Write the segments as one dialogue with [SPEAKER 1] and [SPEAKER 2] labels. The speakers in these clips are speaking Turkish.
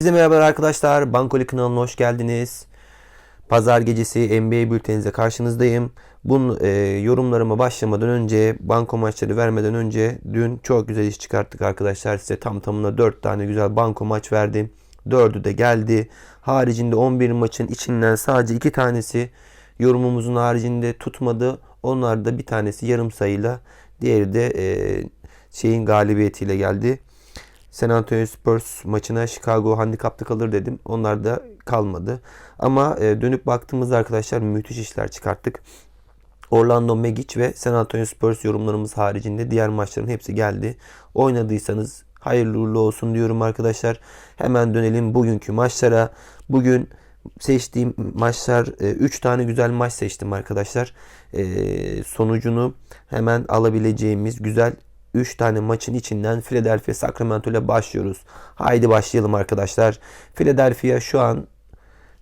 [SPEAKER 1] Herkese merhabalar arkadaşlar. Bankoli kanalına hoş geldiniz. Pazar gecesi NBA bültenize karşınızdayım. Bunun e, yorumlarıma başlamadan önce, banko maçları vermeden önce dün çok güzel iş çıkarttık arkadaşlar. Size tam tamına 4 tane güzel banko maç verdim. 4'ü de geldi. Haricinde 11 maçın içinden sadece 2 tanesi yorumumuzun haricinde tutmadı. Onlar da bir tanesi yarım sayıyla, diğeri de e, şeyin galibiyetiyle geldi. San Antonio Spurs maçına Chicago handikapta kalır dedim. Onlar da kalmadı. Ama e, dönüp baktığımızda arkadaşlar müthiş işler çıkarttık. Orlando Magic ve San Antonio Spurs yorumlarımız haricinde diğer maçların hepsi geldi. Oynadıysanız hayırlı uğurlu olsun diyorum arkadaşlar. Hemen dönelim bugünkü maçlara. Bugün seçtiğim maçlar 3 tane güzel maç seçtim arkadaşlar. E, sonucunu hemen alabileceğimiz güzel 3 tane maçın içinden Philadelphia Sacramento ile başlıyoruz. Haydi başlayalım arkadaşlar. Philadelphia şu an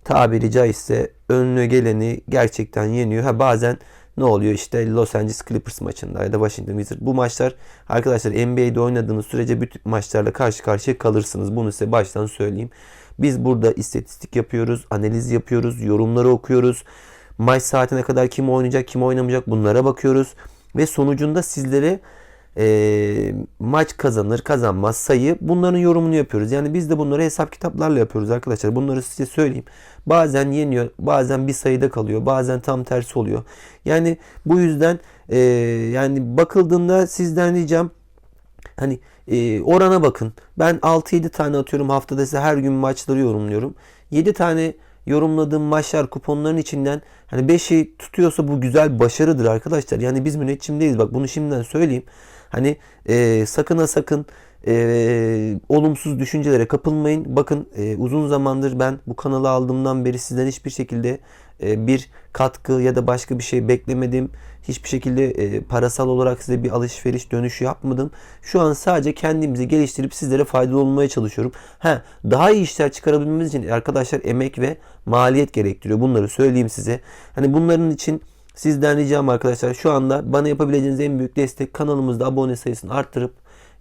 [SPEAKER 1] tabiri caizse önüne geleni gerçekten yeniyor. Ha bazen ne oluyor işte Los Angeles Clippers maçında ya da Washington Wizards. Bu maçlar arkadaşlar NBA'de oynadığınız sürece bütün maçlarla karşı karşıya kalırsınız. Bunu size baştan söyleyeyim. Biz burada istatistik yapıyoruz, analiz yapıyoruz, yorumları okuyoruz. Maç saatine kadar kim oynayacak, kim oynamayacak bunlara bakıyoruz. Ve sonucunda sizlere e, maç kazanır kazanmaz sayı bunların yorumunu yapıyoruz. Yani biz de bunları hesap kitaplarla yapıyoruz arkadaşlar. Bunları size söyleyeyim. Bazen yeniyor bazen bir sayıda kalıyor bazen tam tersi oluyor. Yani bu yüzden e, yani bakıldığında sizden ricam hani e, orana bakın. Ben 6-7 tane atıyorum haftada size her gün maçları yorumluyorum. 7 tane yorumladığım maçlar kuponların içinden hani 5'i tutuyorsa bu güzel başarıdır arkadaşlar. Yani biz müneccim değiliz. Bak bunu şimdiden söyleyeyim. Hani e, sakın ha sakın e, olumsuz düşüncelere kapılmayın. Bakın e, uzun zamandır ben bu kanalı aldığımdan beri sizden hiçbir şekilde e, bir katkı ya da başka bir şey beklemedim. Hiçbir şekilde e, parasal olarak size bir alışveriş dönüşü yapmadım. Şu an sadece kendimizi geliştirip sizlere faydalı olmaya çalışıyorum. Ha, daha iyi işler çıkarabilmemiz için arkadaşlar emek ve maliyet gerektiriyor. Bunları söyleyeyim size. Hani bunların için Sizden ricam arkadaşlar şu anda bana yapabileceğiniz en büyük destek kanalımızda abone sayısını arttırıp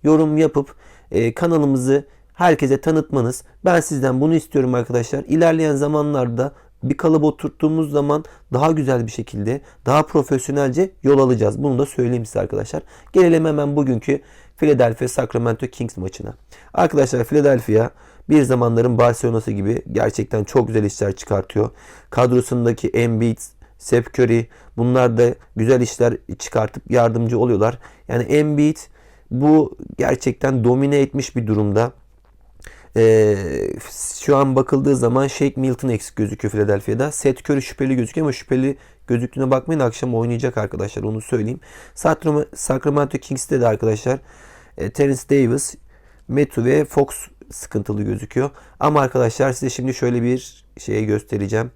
[SPEAKER 1] yorum yapıp e, kanalımızı herkese tanıtmanız. Ben sizden bunu istiyorum arkadaşlar. İlerleyen zamanlarda bir kalıp oturttuğumuz zaman daha güzel bir şekilde, daha profesyonelce yol alacağız. Bunu da söyleyeyim size arkadaşlar. Gelelim hemen bugünkü Philadelphia Sacramento Kings maçına. Arkadaşlar Philadelphia bir zamanların Barcelona'sı gibi gerçekten çok güzel işler çıkartıyor. Kadrosundaki Embiid, Steph Curry bunlar da güzel işler çıkartıp yardımcı oluyorlar. Yani Embiid bu gerçekten domine etmiş bir durumda. Ee, şu an bakıldığı zaman Shake Milton eksik gözüküyor Philadelphia'da. Seth Curry şüpheli gözüküyor ama şüpheli gözüktüğüne bakmayın akşam oynayacak arkadaşlar onu söyleyeyim. Sacramento Kings'te de arkadaşlar e, Terence Davis, Metu ve Fox sıkıntılı gözüküyor. Ama arkadaşlar size şimdi şöyle bir şey göstereceğim.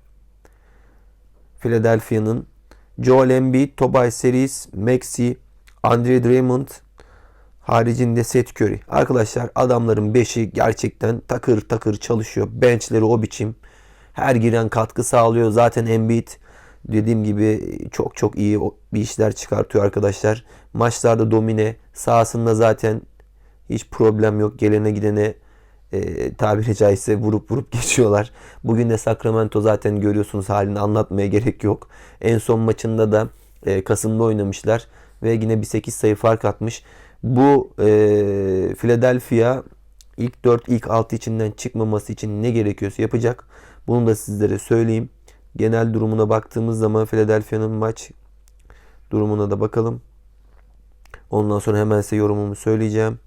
[SPEAKER 1] Philadelphia'nın Joel Embiid, Tobias Series, Maxi, Andre Drummond haricinde Seth Curry. Arkadaşlar adamların 5'i gerçekten takır takır çalışıyor. Benchleri o biçim. Her giren katkı sağlıyor. Zaten Embiid dediğim gibi çok çok iyi bir işler çıkartıyor arkadaşlar. Maçlarda domine. Sahasında zaten hiç problem yok. Gelene gidene e, tabiri caizse vurup vurup geçiyorlar. Bugün de Sacramento zaten görüyorsunuz halini anlatmaya gerek yok. En son maçında da e, Kasım'da oynamışlar ve yine bir 8 sayı fark atmış. Bu e, Philadelphia ilk 4 ilk 6 içinden çıkmaması için ne gerekiyorsa yapacak. Bunu da sizlere söyleyeyim. Genel durumuna baktığımız zaman Philadelphia'nın maç durumuna da bakalım. Ondan sonra hemen size yorumumu söyleyeceğim.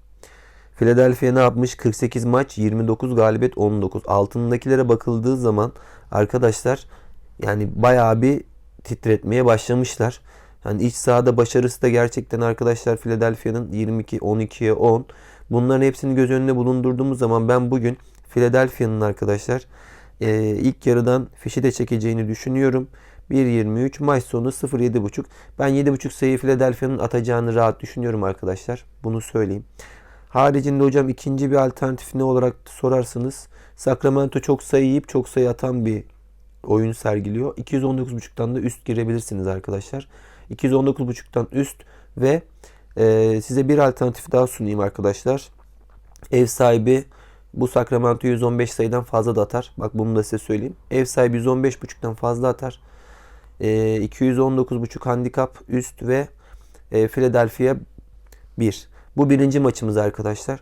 [SPEAKER 1] Philadelphia ne yapmış? 48 maç 29 galibiyet 19. Altındakilere bakıldığı zaman arkadaşlar yani bayağı bir titretmeye başlamışlar. Yani iç sahada başarısı da gerçekten arkadaşlar Philadelphia'nın 22 12'ye 10. Bunların hepsini göz önüne bulundurduğumuz zaman ben bugün Philadelphia'nın arkadaşlar e, ilk yarıdan fişi de çekeceğini düşünüyorum. 1.23 maç sonu 0.7.5. Ben 7.5 sayı Philadelphia'nın atacağını rahat düşünüyorum arkadaşlar. Bunu söyleyeyim. Haricinde hocam ikinci bir alternatif ne olarak sorarsınız. Sacramento çok sayı yiyip çok sayı atan bir oyun sergiliyor. 219.5'tan da üst girebilirsiniz arkadaşlar. 219.5'tan üst ve e, size bir alternatif daha sunayım arkadaşlar. Ev sahibi Bu Sacramento 115 sayıdan fazla da atar. Bak bunu da size söyleyeyim. Ev sahibi 115.5'tan fazla atar. E, 219.5 handikap üst ve e, Philadelphia 1. Bu birinci maçımız arkadaşlar.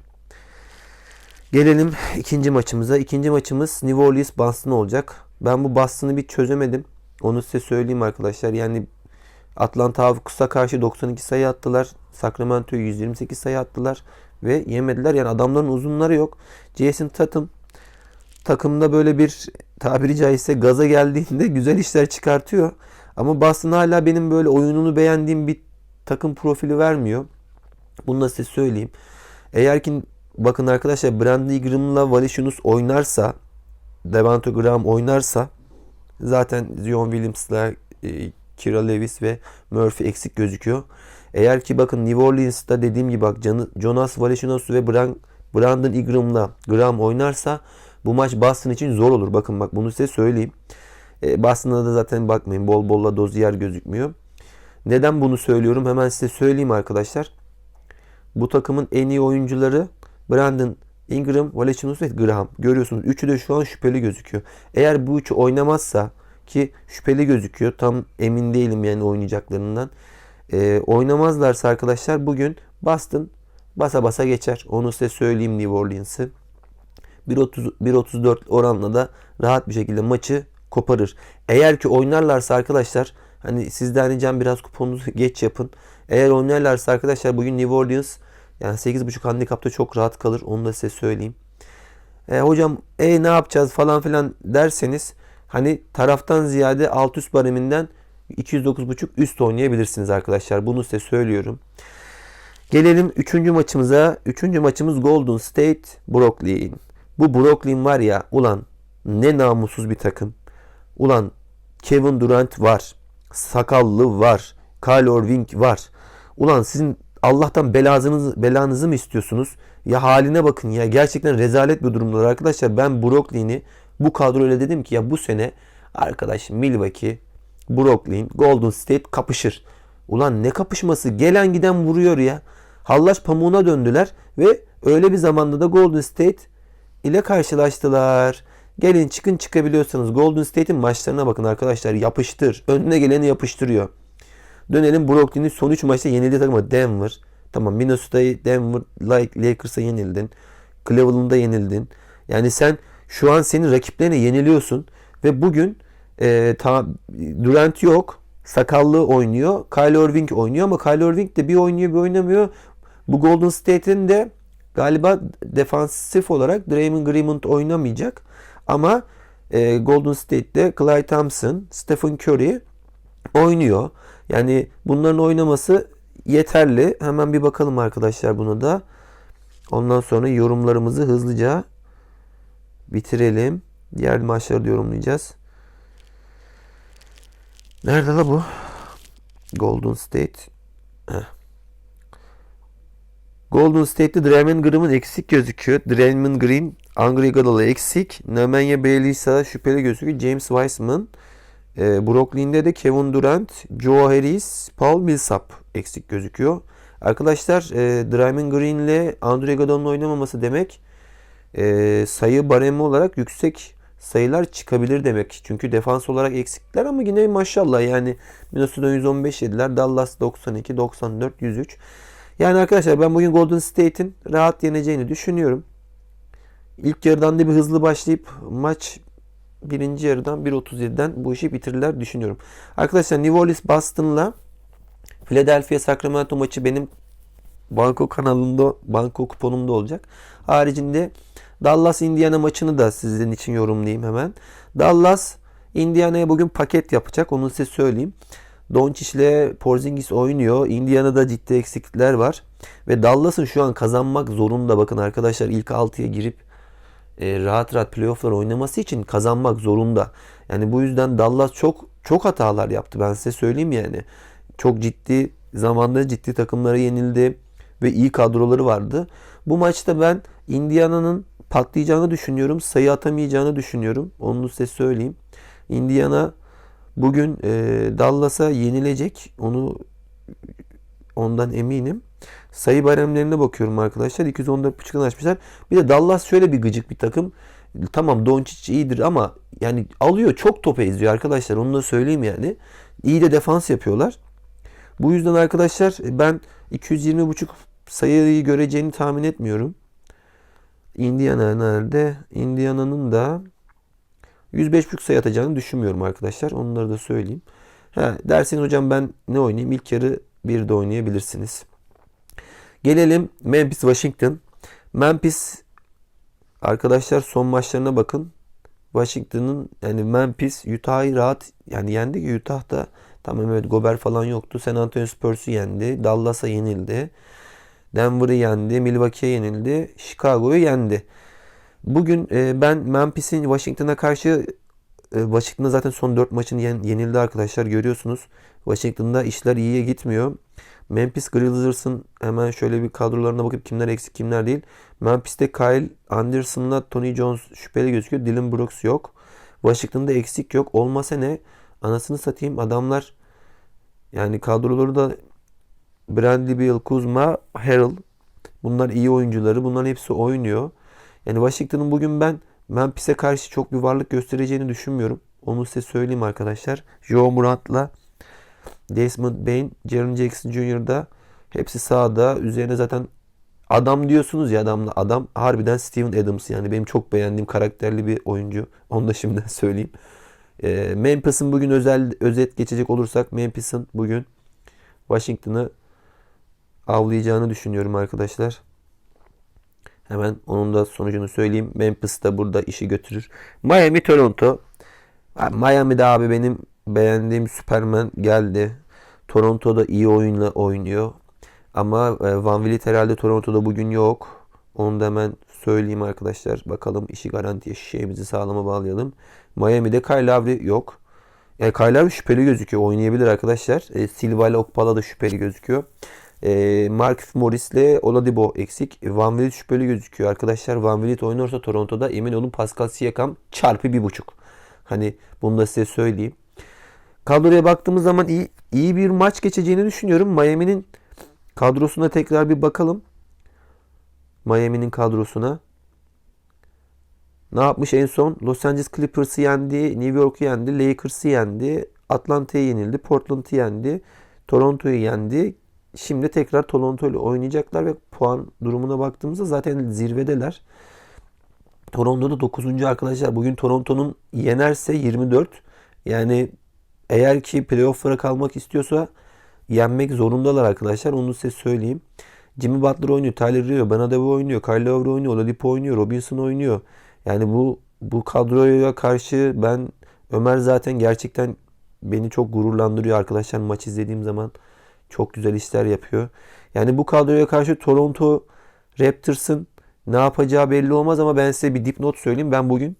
[SPEAKER 1] Gelelim ikinci maçımıza. İkinci maçımız New Orleans Boston olacak. Ben bu Boston'ı bir çözemedim. Onu size söyleyeyim arkadaşlar. Yani Atlanta Hawks'a karşı 92 sayı attılar. Sacramento'yu 128 sayı attılar. Ve yemediler. Yani adamların uzunları yok. Jason Tatum takımda böyle bir tabiri caizse gaza geldiğinde güzel işler çıkartıyor. Ama Boston hala benim böyle oyununu beğendiğim bir takım profili vermiyor. Bunu da size söyleyeyim. Eğer ki bakın arkadaşlar Brandon Ingram'la Valicius oynarsa Devonta Graham oynarsa zaten Zion Williams'la e, Kira Lewis ve Murphy eksik gözüküyor. Eğer ki bakın New Orleans'ta dediğim gibi bak Jonas Valanciunas ve Brandon Ingram'la Graham oynarsa bu maç Boston için zor olur. Bakın bak bunu size söyleyeyim. E, Boston'da da zaten bakmayın bol bolla doziyer gözükmüyor. Neden bunu söylüyorum? Hemen size söyleyeyim arkadaşlar. Bu takımın en iyi oyuncuları Brandon Ingram, Valanciunas ve Graham. Görüyorsunuz. Üçü de şu an şüpheli gözüküyor. Eğer bu üçü oynamazsa ki şüpheli gözüküyor. Tam emin değilim yani oynayacaklarından. E, oynamazlarsa arkadaşlar bugün Boston basa basa geçer. Onu size söyleyeyim New Orleans'ı. 1.34 oranla da rahat bir şekilde maçı koparır. Eğer ki oynarlarsa arkadaşlar hani sizden ricam biraz kuponunuzu geç yapın. Eğer oynarlarsa arkadaşlar bugün New Orleans yani 8.5 handikapta çok rahat kalır. Onu da size söyleyeyim. E, hocam e ne yapacağız falan filan derseniz hani taraftan ziyade alt üst bareminden 209.5 üst oynayabilirsiniz arkadaşlar. Bunu size söylüyorum. Gelelim 3. maçımıza. 3. maçımız Golden State Brooklyn. Bu Brooklyn var ya ulan ne namussuz bir takım. Ulan Kevin Durant var. Sakallı var. Kyle Irving var. Ulan sizin Allah'tan belanızı, belanızı mı istiyorsunuz? Ya haline bakın ya. Gerçekten rezalet bir durumdalar arkadaşlar. Ben Brooklyn'i bu kadroyla dedim ki ya bu sene arkadaş Milwaukee, Brooklyn, Golden State kapışır. Ulan ne kapışması? Gelen giden vuruyor ya. Hallaç pamuğuna döndüler ve öyle bir zamanda da Golden State ile karşılaştılar. Gelin çıkın çıkabiliyorsanız Golden State'in maçlarına bakın arkadaşlar. Yapıştır. Önüne geleni yapıştırıyor. Dönelim Brooklyn'in son 3 maçta yenildiği takımı Denver. Tamam Minnesota'yı Denver Lakers'a yenildin. Cleveland'a yenildin. Yani sen şu an senin rakiplerine yeniliyorsun ve bugün e, ta, Durant yok. Sakallı oynuyor. Kyle Irving oynuyor ama Kyle Irving de bir oynuyor bir oynamıyor. Bu Golden State'in de galiba defansif olarak Draymond Green oynamayacak. Ama e, Golden State'de Clay Thompson, Stephen Curry oynuyor. Yani bunların oynaması yeterli. Hemen bir bakalım arkadaşlar bunu da. Ondan sonra yorumlarımızı hızlıca bitirelim. Diğer maçları da yorumlayacağız. Nerede la bu? Golden State. Heh. Golden State'de Draymond Green'in eksik gözüküyor. Draymond Green, Andre Iguodala eksik. Nemanja Bjelica şüpheli gözüküyor. James Wiseman. E, Brooklyn'de de Kevin Durant, Joe Harris, Paul Millsap eksik gözüküyor. Arkadaşlar e, Draymond Green ile Andre Iguodala'nın oynamaması demek e, sayı baremi olarak yüksek sayılar çıkabilir demek. Çünkü defans olarak eksikler ama yine maşallah yani Minnesota 115 yediler. Dallas 92, 94, 103. Yani arkadaşlar ben bugün Golden State'in rahat yeneceğini düşünüyorum. İlk yarıdan da bir hızlı başlayıp maç birinci yarıdan 1.37'den bu işi bitirirler düşünüyorum. Arkadaşlar New Orleans Boston'la Philadelphia Sacramento maçı benim banko kanalında, banko kuponumda olacak. Haricinde Dallas Indiana maçını da sizin için yorumlayayım hemen. Dallas Indiana'ya bugün paket yapacak. Onu size söyleyeyim. Doncic ile Porzingis oynuyor. Indiana'da ciddi eksiklikler var. Ve Dallas'ın şu an kazanmak zorunda. Bakın arkadaşlar ilk 6'ya girip e, rahat rahat playofflar oynaması için kazanmak zorunda. Yani bu yüzden Dallas çok çok hatalar yaptı. Ben size söyleyeyim yani. Çok ciddi zamanda ciddi takımlara yenildi ve iyi kadroları vardı. Bu maçta ben Indiana'nın patlayacağını düşünüyorum. Sayı atamayacağını düşünüyorum. Onu size söyleyeyim. Indiana bugün e, Dallas'a yenilecek. Onu ondan eminim. Sayı baremlerine bakıyorum arkadaşlar. 214.5'dan açmışlar. Bir de Dallas şöyle bir gıcık bir takım. Tamam Doncic iyidir ama yani alıyor çok topa eziyor arkadaşlar. Onu da söyleyeyim yani. İyi de defans yapıyorlar. Bu yüzden arkadaşlar ben 220.5 sayıyı göreceğini tahmin etmiyorum. Indiana nerede? Indiana'nın da 105.5 sayı atacağını düşünmüyorum arkadaşlar. Onları da söyleyeyim. Ha, derseniz hocam ben ne oynayayım? İlk yarı bir de oynayabilirsiniz. Gelelim Memphis Washington. Memphis arkadaşlar son maçlarına bakın. Washington'ın yani Memphis Utah'ı rahat yani yendi ki Utah da tamam evet Gober falan yoktu. San Antonio Spurs'u yendi. Dallas'a yenildi. Denver'ı yendi. Milwaukee'ye yenildi. Chicago'yu yendi. Bugün e, ben Memphis'in Washington'a karşı e, Washington'da zaten son 4 maçını yen, yenildi arkadaşlar görüyorsunuz. Washington'da işler iyiye gitmiyor. Memphis Grizzlies'ın hemen şöyle bir kadrolarına bakıp kimler eksik kimler değil. Memphis'te Kyle Anderson'la Tony Jones şüpheli gözüküyor. Dylan Brooks yok. Washington'da eksik yok. Olmasa ne? Anasını satayım adamlar yani kadroları da Bradley Beal, Kuzma, Harrell. Bunlar iyi oyuncuları. Bunların hepsi oynuyor. Yani Washington'ın bugün ben Memphis'e karşı çok bir varlık göstereceğini düşünmüyorum. Onu size söyleyeyim arkadaşlar. Joe Morant'la Desmond Bain, Jaren Jackson Jr.'da hepsi sağda. Üzerine zaten adam diyorsunuz ya adamla adam harbiden Steven Adams yani benim çok beğendiğim karakterli bir oyuncu. Onu da şimdiden söyleyeyim. E, Memphis'in bugün özel özet geçecek olursak Memphis'in bugün Washington'ı avlayacağını düşünüyorum arkadaşlar. Hemen onun da sonucunu söyleyeyim. Memphis de burada işi götürür. Miami Toronto. Miami'de abi benim beğendiğim Superman geldi. Toronto'da iyi oyunla oynuyor. Ama e, Van Vliet herhalde Toronto'da bugün yok. Onu da hemen söyleyeyim arkadaşlar. Bakalım işi garantiye şişeğimizi sağlama bağlayalım. Miami'de Kyle Lowry yok. E, Kyle Lowry şüpheli gözüküyor. Oynayabilir arkadaşlar. E, Silva ile Okpala da şüpheli gözüküyor. E, Mark Morris ile Oladipo eksik. Van Vliet şüpheli gözüküyor. Arkadaşlar Van Vliet oynuyorsa Toronto'da emin olun Pascal Siakam çarpı bir buçuk. Hani bunu da size söyleyeyim. Kadroya baktığımız zaman iyi, iyi bir maç geçeceğini düşünüyorum. Miami'nin kadrosuna tekrar bir bakalım. Miami'nin kadrosuna. Ne yapmış en son? Los Angeles Clippers'ı yendi, New York'u yendi, Lakers'ı yendi, Atlanta'ya yenildi, Portland'ı yendi, Toronto'yu yendi. Şimdi tekrar Toronto ile oynayacaklar ve puan durumuna baktığımızda zaten zirvedeler. Toronto'da 9. arkadaşlar. Bugün Toronto'nun yenerse 24. Yani eğer ki playoff'lara kalmak istiyorsa yenmek zorundalar arkadaşlar. Onu size söyleyeyim. Jimmy Butler oynuyor, Tyler Rio, Benadebe oynuyor, Kyle Lowry oynuyor, Oladipo oynuyor, Robinson oynuyor. Yani bu bu kadroya karşı ben Ömer zaten gerçekten beni çok gururlandırıyor arkadaşlar maç izlediğim zaman. Çok güzel işler yapıyor. Yani bu kadroya karşı Toronto Raptors'ın ne yapacağı belli olmaz ama ben size bir dipnot söyleyeyim. Ben bugün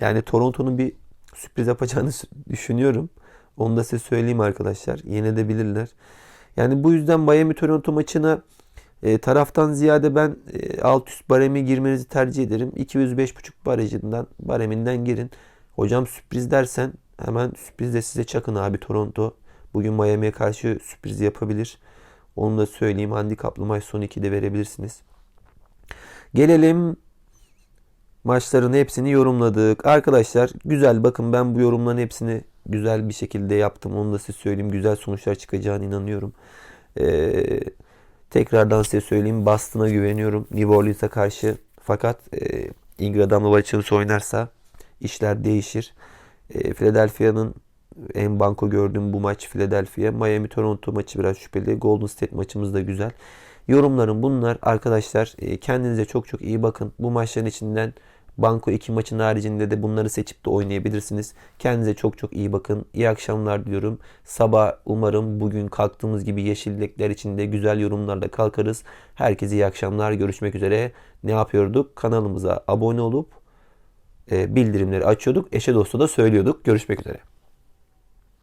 [SPEAKER 1] yani Toronto'nun bir sürpriz yapacağını düşünüyorum. Onu da size söyleyeyim arkadaşlar. Yenebilirler. Yani bu yüzden Miami Toronto maçına e, taraftan ziyade ben e, alt üst baremi girmenizi tercih ederim. 205.5 barajından bareminden girin. Hocam sürpriz dersen hemen sürpriz de size çakın abi Toronto. Bugün Miami'ye karşı sürpriz yapabilir. Onu da söyleyeyim. Handikaplı maç son 2'de verebilirsiniz. Gelelim maçların hepsini yorumladık. Arkadaşlar güzel bakın ben bu yorumların hepsini güzel bir şekilde yaptım. Onu da size söyleyeyim. Güzel sonuçlar çıkacağına inanıyorum. Ee, tekrardan size söyleyeyim. Boston'a güveniyorum. New Orleans'a karşı. Fakat e, Ingram'la Williams oynarsa işler değişir. E, Philadelphia'nın en banko gördüğüm bu maç Philadelphia. Miami Toronto maçı biraz şüpheli. Golden State maçımız da güzel. Yorumlarım bunlar. Arkadaşlar e, kendinize çok çok iyi bakın. Bu maçların içinden Banko 2 maçın haricinde de bunları seçip de oynayabilirsiniz. Kendinize çok çok iyi bakın. İyi akşamlar diliyorum. Sabah umarım bugün kalktığımız gibi yeşillikler içinde güzel yorumlarla kalkarız. Herkese iyi akşamlar. Görüşmek üzere. Ne yapıyorduk? Kanalımıza abone olup e, bildirimleri açıyorduk. Eşe dosta da söylüyorduk. Görüşmek üzere.